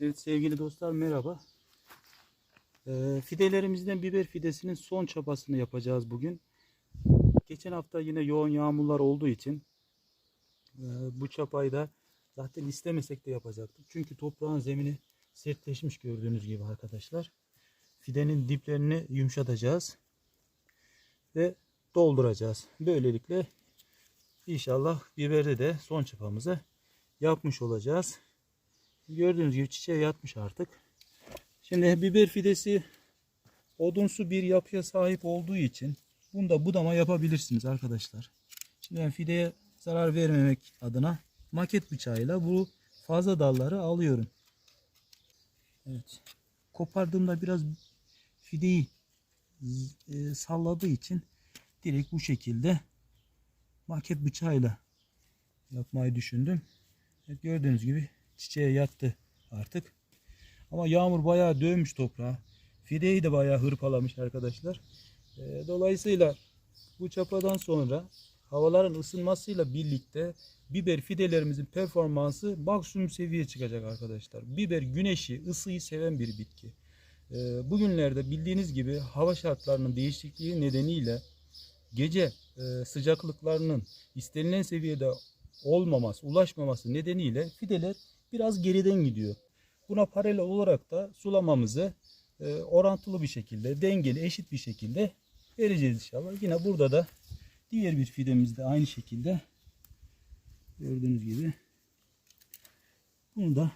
Evet sevgili dostlar merhaba. Ee, fidelerimizden biber fidesinin son çapasını yapacağız bugün. Geçen hafta yine yoğun yağmurlar olduğu için e, bu çapayı da zaten istemesek de yapacaktık. Çünkü toprağın zemini sertleşmiş gördüğünüz gibi arkadaşlar. Fidenin diplerini yumuşatacağız ve dolduracağız. Böylelikle inşallah biberde de son çapamızı yapmış olacağız. Gördüğünüz gibi çiçeğe yatmış artık. Şimdi biber fidesi odunsu bir yapıya sahip olduğu için bunda budama yapabilirsiniz arkadaşlar. Şimdi ben fideye zarar vermemek adına maket bıçağıyla bu fazla dalları alıyorum. Evet. Kopardığımda biraz fideyi e, salladığı için direkt bu şekilde maket bıçağıyla yapmayı düşündüm. Evet, gördüğünüz gibi çiçeğe yattı artık. Ama yağmur bayağı dövmüş toprağı. Fideyi de bayağı hırpalamış arkadaşlar. Ee, dolayısıyla bu çapadan sonra havaların ısınmasıyla birlikte biber fidelerimizin performansı maksimum seviyeye çıkacak arkadaşlar. Biber güneşi, ısıyı seven bir bitki. Ee, bugünlerde bildiğiniz gibi hava şartlarının değişikliği nedeniyle gece e, sıcaklıklarının istenilen seviyede olmaması, ulaşmaması nedeniyle fideler biraz geriden gidiyor. Buna paralel olarak da sulamamızı e, orantılı bir şekilde, dengeli, eşit bir şekilde vereceğiz inşallah. Yine burada da diğer bir fidemiz de aynı şekilde gördüğünüz gibi bunu da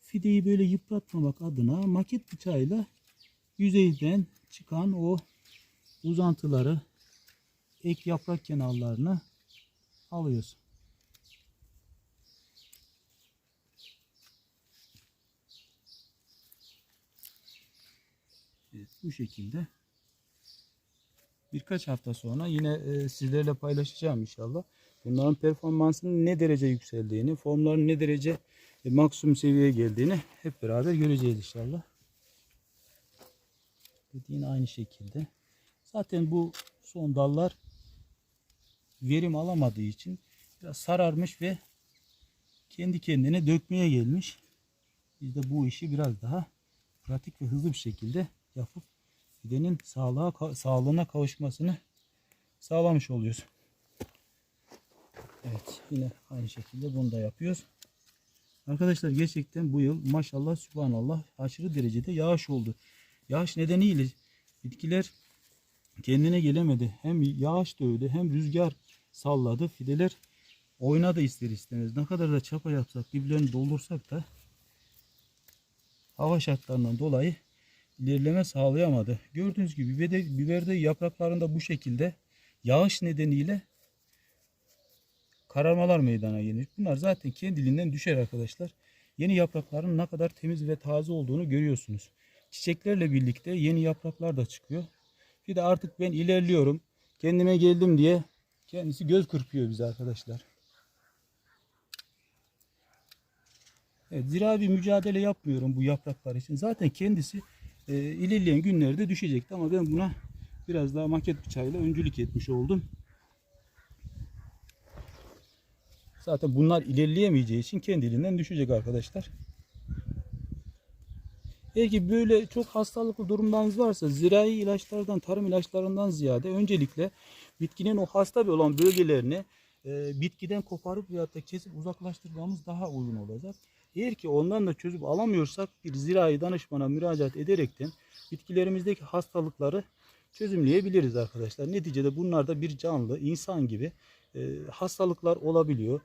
fideyi böyle yıpratmamak adına maket bıçağıyla yüzeyden çıkan o uzantıları ek yaprak kenarlarını alıyoruz. Evet, bu şekilde. Birkaç hafta sonra yine e, sizlerle paylaşacağım inşallah. Bunların performansının ne derece yükseldiğini, formların ne derece e, maksimum seviyeye geldiğini hep beraber göreceğiz inşallah. Yine aynı şekilde. Zaten bu son dallar verim alamadığı için biraz sararmış ve kendi kendine dökmeye gelmiş. Biz de bu işi biraz daha pratik ve hızlı bir şekilde yapıp fidenin sağlığa, sağlığına kavuşmasını sağlamış oluyoruz. Evet yine aynı şekilde bunu da yapıyoruz. Arkadaşlar gerçekten bu yıl maşallah subhanallah aşırı derecede yağış oldu. Yağış nedeniyle bitkiler kendine gelemedi. Hem yağış dövdü hem rüzgar salladı. Fideler oynadı ister istemez. Ne kadar da çapa yapsak, diplerini doldursak da hava şartlarından dolayı ilerleme sağlayamadı. Gördüğünüz gibi biberde, biberde yapraklarında bu şekilde yağış nedeniyle kararmalar meydana gelir. Bunlar zaten kendiliğinden düşer arkadaşlar. Yeni yaprakların ne kadar temiz ve taze olduğunu görüyorsunuz. Çiçeklerle birlikte yeni yapraklar da çıkıyor. Bir de artık ben ilerliyorum. Kendime geldim diye kendisi göz kırpıyor bize arkadaşlar. Evet, zira bir mücadele yapmıyorum bu yapraklar için. Zaten kendisi e, ilerleyen günlerde düşecekti ama ben buna biraz daha maket bıçağıyla öncülük etmiş oldum. Zaten bunlar ilerleyemeyeceği için kendiliğinden düşecek arkadaşlar. Eğer ki böyle çok hastalıklı durumlarınız varsa zirai ilaçlardan, tarım ilaçlarından ziyade öncelikle bitkinin o hasta olan bölgelerini e, bitkiden koparıp veyahut da kesip uzaklaştırmamız daha uygun olacak. Eğer ki ondan da çözüp alamıyorsak bir zirai danışmana müracaat ederekten bitkilerimizdeki hastalıkları çözümleyebiliriz arkadaşlar. Neticede bunlar da bir canlı, insan gibi e, hastalıklar olabiliyor.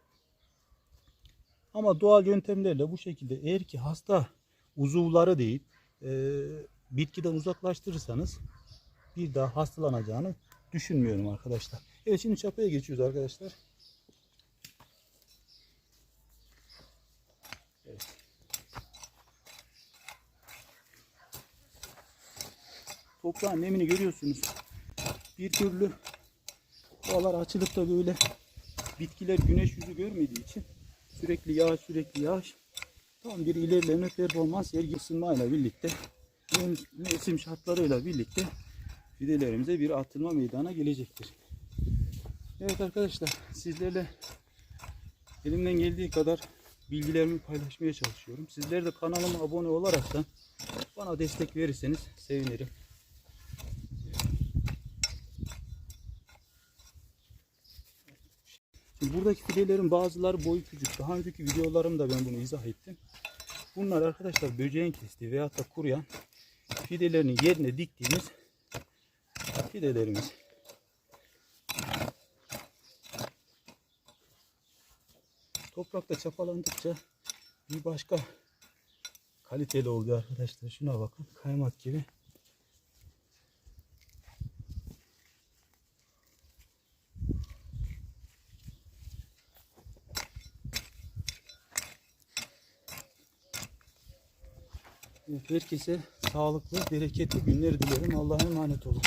Ama doğal yöntemlerle bu şekilde eğer ki hasta uzuvları değil e, bitkiden uzaklaştırırsanız bir daha hastalanacağını düşünmüyorum arkadaşlar. Evet şimdi çapaya geçiyoruz arkadaşlar. Toprağın nemini görüyorsunuz. Bir türlü havalar açılıp da böyle bitkiler güneş yüzü görmediği için sürekli yağış sürekli yağış tam bir ilerleme performans yer ısınmayla birlikte mevsim şartlarıyla birlikte fidelerimize bir atılma meydana gelecektir. Evet arkadaşlar sizlerle elimden geldiği kadar bilgilerimi paylaşmaya çalışıyorum. Sizler de kanalıma abone olaraktan bana destek verirseniz sevinirim. Şimdi buradaki fidelerin bazıları boyu küçük. Daha önceki videolarımda ben bunu izah ettim. Bunlar arkadaşlar böceğin kestiği veyahut da kuruyan fidelerini yerine diktiğimiz fidelerimiz. Toprakta çapalandıkça bir başka kaliteli oluyor arkadaşlar. Şuna bakın kaymak gibi. Herkese sağlıklı, bereketli günler dilerim. Allah'a emanet olun.